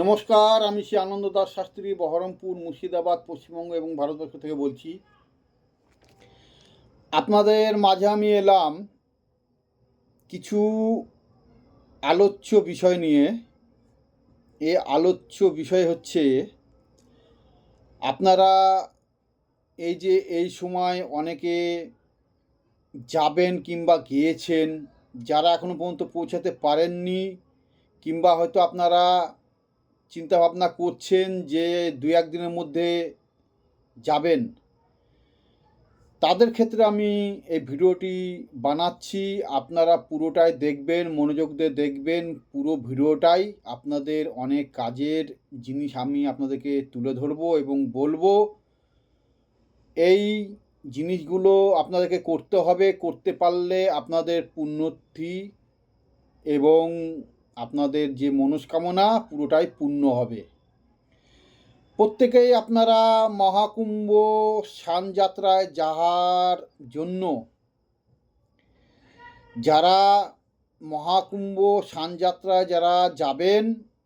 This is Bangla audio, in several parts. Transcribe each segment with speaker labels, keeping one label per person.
Speaker 1: নমস্কার, আমি শ্রী আনন্দ দাস শাস্ত্রী, বহরমপুর, মুর্শিদাবাদ, পশ্চিমবঙ্গ এবং ভারতবর্ষ থেকে বলছি। আপনাদের মাঝে আমি এলাম কিছু আলোচ্য বিষয় নিয়ে। এ আলোচ্য বিষয় হচ্ছে, আপনারা এই যে এই সময় অনেকে যাবেন কিংবা গিয়েছেন, যারা এখনও পর্যন্ত পৌঁছাতে পারেননি, কিংবা হয়তো আপনারা চিন্তা ভাবনা করছেন যে দু একদিনের মধ্যে যাবেন। তাদের ক্ষেত্রে আমি এই ভিডিওটি বানাচ্ছি। আপনারা পুরোটাই দেখবেন, মনোযোগ দিয়ে দেখবেন পুরো ভিডিওটাই। আপনাদের অনেক কাজের জিনিস আমি আপনাদেরকে তুলে ধরবো এবং বলব। এই জিনিসগুলো আপনাদেরকে করতে হবে, করতে পারলে আপনাদের পুণ্যতি এবং আপনাদের যে মনস্কামনা পুরোটাই পূর্ণ হবে। প্রত্যেকেই আপনারা মহাকুম্ভ স্নানযাত্রায় যাওয়ার জন্য, যারা মহাকুম্ভ স্নানযাত্রায় যারা যাবেন,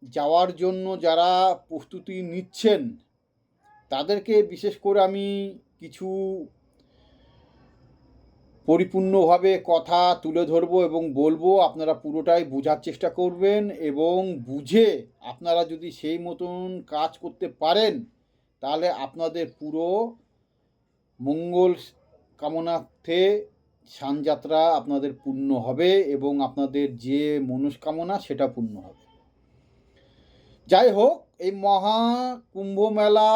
Speaker 1: যাওয়ার জন্য যারা প্রস্তুতি নিচ্ছেন, তাদেরকে বিশেষ করে আমি কিছু পরিপূর্ণভাবে কথা তুলে ধরবো এবং বলব, আপনারা পুরোটাই বোঝার চেষ্টা করবেন এবং বুঝে আপনারা যদি সেই মতন কাজ করতে পারেন, তাহলে আপনাদের পুরো মঙ্গল কামনার্থে সানযাত্রা আপনাদের পূর্ণ হবে এবং আপনাদের যে মনস্কামনা সেটা পূর্ণ হবে। যাই হোক, এই মহা কুম্ভ মেলা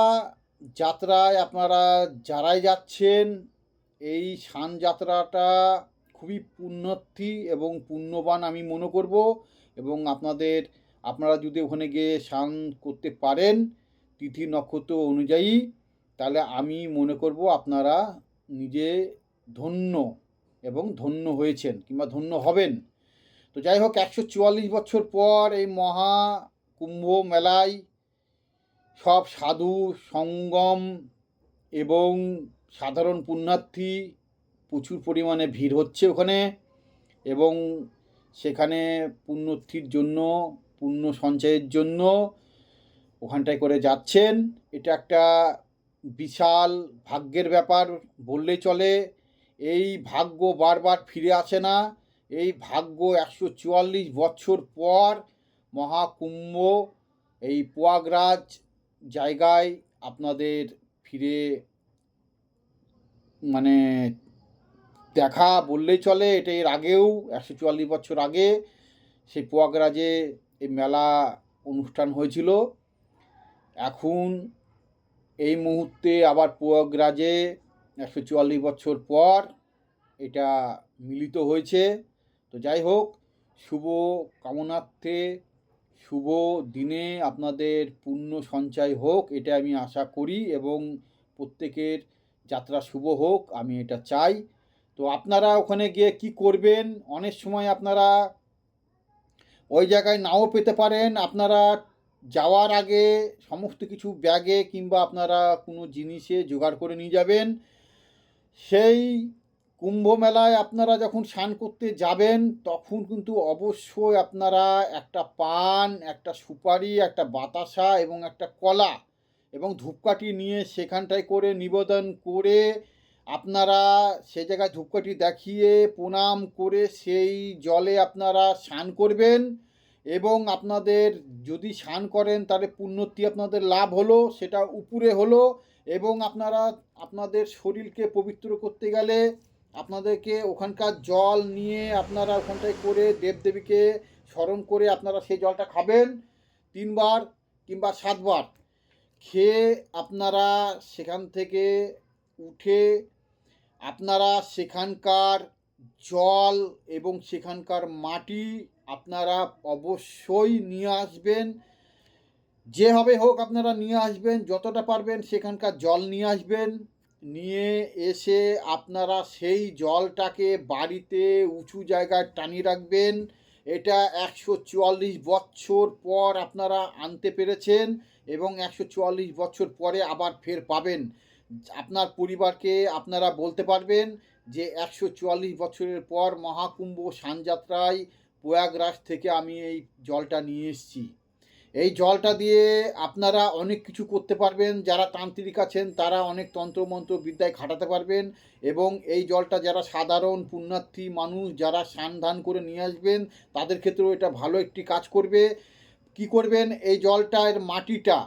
Speaker 1: যাত্রায় আপনারা যারাই যাচ্ছেন এই শান যাত্রাটা খুবই পুণ্যার্থী এবং পুণ্যবান আমি মনে করব এবং আপনাদের, আপনারা যদি ওখানে গিয়ে স্নান করতে পারেন তিথি নক্ষত্র অনুযায়ী, তাহলে আমি মনে করব আপনারা নিজে ধন্য এবং ধন্য হয়েছেন কিংবা ধন্য হবেন। তো যাই হোক, একশো চুয়াল্লিশ বছর পর এই মহা কুম্ভ মেলায় সব সাধু, সঙ্গম এবং সাধারণ পুণ্যার্থী প্রচুর পরিমাণে ভিড় হচ্ছে ওখানে এবং সেখানে পুণ্যার্থীর জন্য, পুণ্য সঞ্চয়ের জন্য ওখানটায় করে যাচ্ছেন। এটা একটা বিশাল ভাগ্যের ব্যাপার বললেই চলে। এই ভাগ্য বারবার ফিরে আসে না। এই ভাগ্য একশো চুয়াল্লিশ বছর পর মহাকুম্ভ এই পোয়াগরাজ জায়গায় আপনাদের ফিরে মানে দেখা বললেই চলে, এটা এর আগেও, একশো চুয়াল্লিশ বছর আগে সেই পোয়াগরাজে এই মেলা অনুষ্ঠান হয়েছিল। এখন এই মুহূর্তে আবার পোয়াগরাজে একশো চুয়াল্লিশ বছর পর এটা মিলিত হয়েছে। তো যাই হোক, শুভ কামনার্থে শুভ দিনে আপনাদের পুণ্য সঞ্চয় হোক, এটা আমি আশা করি এবং প্রত্যেকের যাত্রা শুভ হোক, আমি এটা চাই। তো আপনারা ওখানে গিয়ে কি করবেন? অনেক সময় আপনারা ওই জায়গায় নাও পেতে পারেন। আপনারা যাওয়ার আগে সমস্ত কিছু ব্যাগে কিংবা আপনারা কোনো জিনিসে জোগাড় করে নিয়ে যাবেন। সেই কুম্ভ মেলায় আপনারা যখন স্নান করতে যাবেন, তখন কিন্তু অবশ্যই আপনারা একটা পান, একটা সুপারি, একটা বাতাসা এবং একটা কলা এবং ধূপকাঠি নিয়ে সেখানটায় করে নিবেদন করে আপনারা সে জায়গায় ধূপকাঠি দেখিয়ে প্রণাম করে সেই জলে আপনারা স্নান করবেন এবং আপনাদের যদি স্নান করেন তাহলে পুণ্যতি আপনাদের লাভ হলো, সেটা উপরে হলো এবং আপনারা আপনাদের শরীরকে পবিত্র করতে গেলে আপনাদেরকে ওখানকার জল নিয়ে আপনারা ওখানটায় করে দেবদেবীকে স্মরণ করে আপনারা সেই জলটা খাবেন তিনবার কিংবা সাতবার। খেয়ে আপনারা সেখান থেকে উঠে আপনারা সেখানকার জল এবং সেখানকার মাটি আপনারা অবশ্যই নিয়ে আসবেন। যেভাবে হোক আপনারা নিয়ে আসবেন, যতটা পারবেন সেখানকার জল নিয়ে আসবেন। নিয়ে এসে আপনারা সেই জলটাকে বাড়িতে উঁচু জায়গায় টানিয়ে রাখবেন। এটা একশো চুয়াল্লিশ বছর পর আপনারা আনতে পেরেছেন। এবং একশো চুয়াল্লিশ বছর পরে আবার ফের পাবেন। আপনার পরিবারকে আপনারা বলতে পারবেন যে একশো চুয়াল্লিশ বছরের পর মহাকুম্ভ সানযাত্রায় প্রয়াগরাজ থেকে আমি এই জলটা নিয়ে এসেছি। এই জলটা দিয়ে আপনারা অনেক কিছু করতে পারবেন। যারা তান্ত্রিক আছেন, তারা অনেক তন্ত্রমন্ত্র বিদ্যায় খাটাতে পারবেন এবং এই জলটা যারা সাধারণ পুণ্যার্থী মানুষ, যারা সান ধান করে নিয়ে আসবেন, তাদের ক্ষেত্রেও এটা ভালো একটি কাজ করবে। কি করবেন? এই জলটার মাটিটা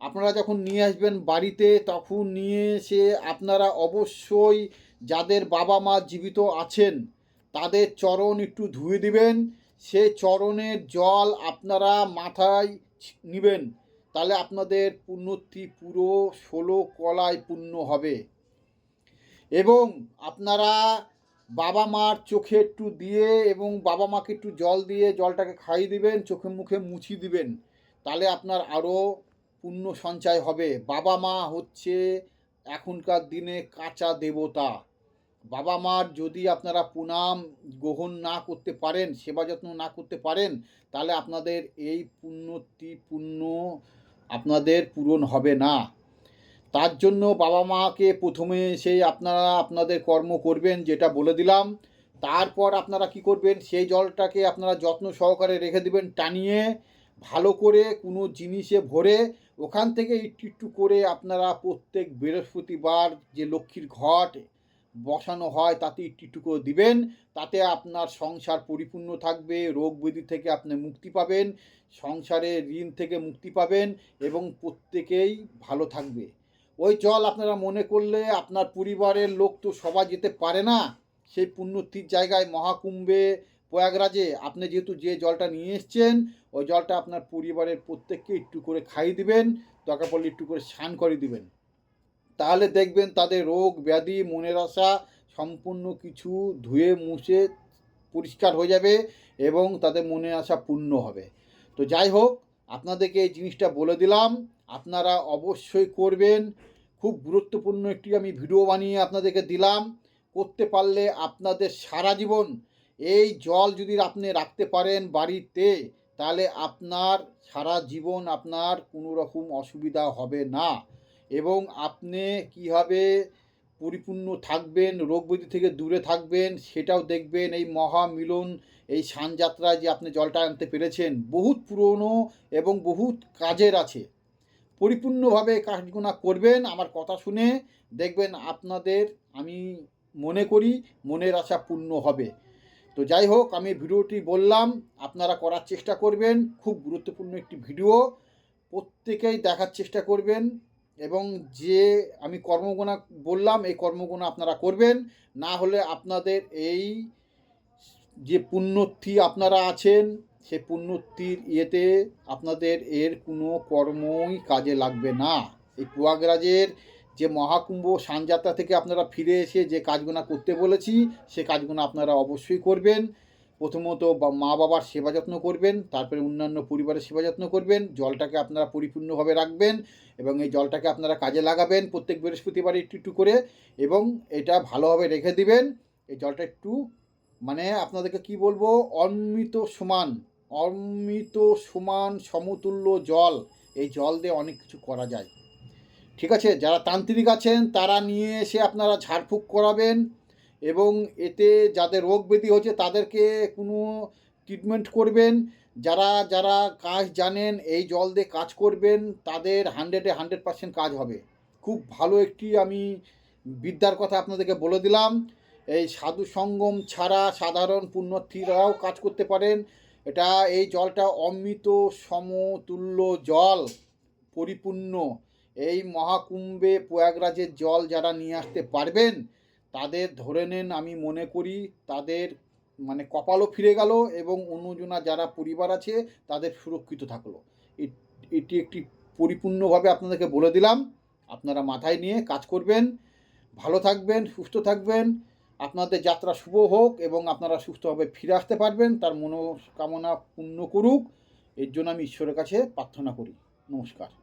Speaker 1: আপনারা যখন নিয়ে আসবেন বাড়িতে, তখন নিয়ে এসে আপনারা অবশ্যই যাদের বাবা মা জীবিত আছেন, তাদের চরণ একটু ধুয়ে দিবেন। সে চরণের জল আপনারা মাথায় নিবেন। তাহলে আপনাদের পুণ্যতি পুরো ষোলো কলায় পূর্ণ হবে। এবং আপনারা বাবা মার চোখে একটু দিয়ে এবং বাবা মাকে একটু জল দিয়ে জলটাকে খাইয়ে দিবেন, চোখে মুখে মুছি দিবেন, তাহলে আপনার আরও পুণ্য সঞ্চয় হবে। বাবা মা হচ্ছে এখনকার দিনে কাঁচা দেবতা। বাবা মার যদি আপনারা প্রণাম গ্রহণ না করতে পারেন, সেবা যত্ন না করতে পারেন, তাহলে আপনাদের এই পুণ্যতি পুণ্য আপনাদের পূরণ হবে না। তার জন্য বাবা মাকে প্রথমে সেই আপনারা, আপনাদের কর্ম করবেন যেটা বলে দিলাম। তারপর আপনারা কি করবেন? সেই জলটাকে আপনারা যত্ন সহকারে রেখে দিবেন, টানিয়ে ভালো করে কোনো জিনিসে ভরে ওখান থেকে একটু একটু করে আপনারা প্রত্যেক বৃহস্পতিবার যে লক্ষ্মীর ঘট বসানো হয়, তাতে একটু একটু করে দিবেন। তাতে আপনার সংসার পরিপূর্ণ থাকবে, রোগ ব্যাধি থেকে আপনি মুক্তি পাবেন, সংসারে ঋণ থেকে মুক্তি পাবেন এবং প্রত্যেকেই ভালো থাকবে। ওই জল আপনারা মনে করলে আপনার পরিবারের লোক তো সবাই যেতে পারে না। সেই পুণ্যতির জায়গায় মহাকুম্ভে, প্রয়াগরাজে আপনি যেহেতু যে জলটা নিয়ে এসছেন, ওই জলটা আপনার পরিবারের প্রত্যেককে একটু করে খাইয়ে দিবেন, দরকার পড়লে একটু করে স্নান করে দিবেন। তাহলে দেখবেন তাদের রোগ, ব্যাধি, মনের আশা সম্পূর্ণ কিছু ধুয়ে মুছে পরিষ্কার হয়ে যাবে এবং তাদের মনে আশা পূর্ণ হবে। তো যাই হোক, আপনাদেরকে এই জিনিসটা বলে দিলাম। আপনারা অবশ্যই করবেন। খুব গুরুত্বপূর্ণ একটি আমি ভিডিও বানিয়ে আপনাদেরকে দিলাম। করতে পারলে আপনাদের সারা জীবন এই জল যদি আপনি রাখতে পারেন বাড়িতে, তাহলে আপনার সারা জীবন আপনার কোনো রকম অসুবিধা হবে না। এবং আপনি কীভাবে পরিপূর্ণ থাকবেন রোগ ব্যাধি থেকে দূরে থাকবেন, সেটাও দেখবেন এই মহামিলন, এই সানযাত্রায় যে আপনি জলটা আনতে পেরেছেন। বহুত পুরনো এবং বহুত কাজের আছে। পরিপূর্ণভাবে কাজগুনা করবেন, আমার কথা শুনে দেখবেন আপনাদের আমি মনে করি মনের আশা পূর্ণ হবে। তো যাই হোক, আমি ভিডিওটি বললাম, আপনারা করার চেষ্টা করবেন, খুব গুরুত্বপূর্ণ একটি ভিডিও। প্রত্যেকেই দেখার চেষ্টা করবেন এবং যে আমি কর্মগুণা বললাম, এই কর্মগুণা আপনারা করবেন। না হলে আপনাদের এই যে পুণ্যর্থী আপনারা আছেন সে পুণ্যর্থীর ইয়েতে আপনাদের এর কোনো কর্মই কাজে লাগবে না। এই প্রয়াগরাজের যে মহাকুম্ভ সানযাত্রা থেকে আপনারা ফিরে এসে যে কাজগুলো করতে বলেছি, সে কাজগুলো আপনারা অবশ্যই করবেন। প্রথমত মা বাবার সেবা যত্ন করবেন, তারপরে অন্যান্য পরিবারের সেবা যত্ন করবেন, জলটাকে আপনারা পরিপূর্ণভাবে রাখবেন এবং এই জলটাকে আপনারা কাজে লাগাবেন প্রত্যেক বৃহস্পতিবার একটু একটু করে এবং এটা ভালোভাবে রেখে দিবেন। এই জলটা একটু মানে আপনাদেরকে কি বলব, অমৃত সমান। অমৃত সমান সমতুল্য জল, এই জল দিয়ে অনেক কিছু করা যায়। ঠিক আছে, যারা তান্ত্রিক আছেন, তারা নিয়ে এসে আপনারা ঝাড়ফুঁক করাবেন এবং এতে যাদের রোগ ব্যাধি হচ্ছে, তাদেরকে কোনো ট্রিটমেন্ট করবেন। যারা যারা কাজ জানেন, এই জল দিয়ে কাজ করবেন, তাদের হান্ড্রেডে হান্ড্রেড পার্সেন্ট কাজ হবে। খুব ভালো একটি আমি বিদ্যার কথা আপনাদেরকে বলে দিলাম। এই সাধু সঙ্গম ছাড়া সাধারণ পুণ্যার্থীরাও কাজ করতে পারেন। এটা এই জলটা অমৃত সমতুল্য জল, পরিপূর্ণ। এই মহাকুম্ভে প্রয়াগরাজের জল যারা নিয়ে আসতে পারবেন, তাদের ধরে নেন আমি মনে করি, তাদের মানে কপালও ফিরে গেল এবং অন্যজনা যারা পরিবার আছে, তাদের সুরক্ষিত থাকল। এটি একটি পরিপূর্ণভাবে আপনাদেরকে বলে দিলাম। আপনারা মাথায় নিয়ে কাজ করবেন। ভালো থাকবেন, সুস্থ থাকবেন। আপনাদের যাত্রা শুভ হোক এবং আপনারা সুস্থভাবে ফিরে আসতে পারবেন, তার মনোকামনা পূর্ণ করুক। এর জন্য আমি ঈশ্বরের কাছে প্রার্থনা করি। নমস্কার।